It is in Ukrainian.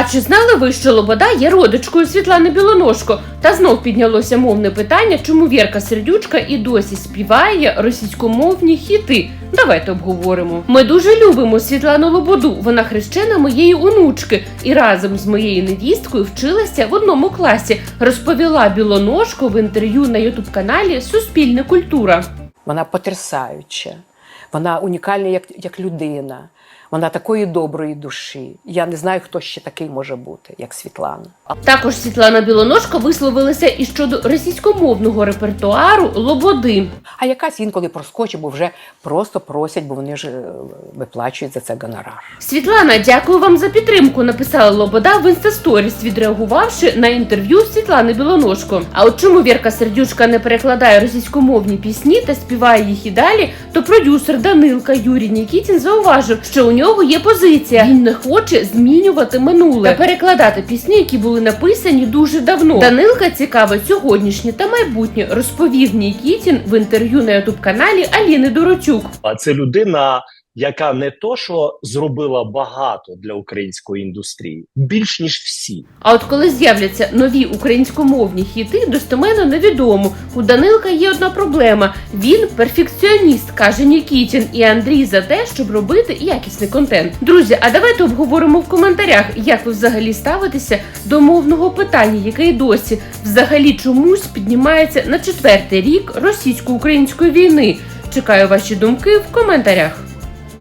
А чи знали ви, що Лобода є родичкою Світлани Білоножко? Та знов піднялося мовне питання, чому Вірка Сердючка і досі співає російськомовні хіти. Давайте обговоримо. Ми дуже любимо Світлану Лободу. Вона хрещена моєї онучки і разом з моєю невісткою вчилася в одному класі. Розповіла Білоножко в інтерв'ю на ютуб каналі Суспільне культура. Вона потрясаюча, вона унікальна як, як людина, вона такої доброї душі. Я не знаю, хто ще такий може бути, як Світлана. Також Світлана Білоножко висловилася і щодо російськомовного репертуару Лободи. А якась інколи проскочить, бо вже просто просять, бо вони ж е, виплачують за це гонорар. Світлана, дякую вам за підтримку. Написала Лобода в інстасторіс, відреагувавши на інтерв'ю Світлани Білоножко. А от чому Вірка Сердючка не перекладає російськомовні пісні та співає їх і далі, то продюсер Данилка Юрій Нікітін зауважив, що у нього є позиція. Він не хоче змінювати минуле та перекладати пісні, які були написані дуже давно. Данилка цікаве сьогоднішнє та майбутнє, розповів Нікітін в інтерв'ю на ютуб каналі Аліни Дорочук. А це людина, яка не то, що зробила багато для української індустрії, більш ніж всі. А от коли з'являться нові українськомовні хіти, достеменно невідомо. У Данилка є одна проблема: він перфекціоніст, каже Нікітін, і Андрій за те, щоб робити якісний контент. Друзі, а давайте обговоримо в коментарях, як ви взагалі ставитеся до мовного питання, яке й досі взагалі чомусь піднімається на четвертий рік російсько-української війни. Чекаю ваші думки в коментарях.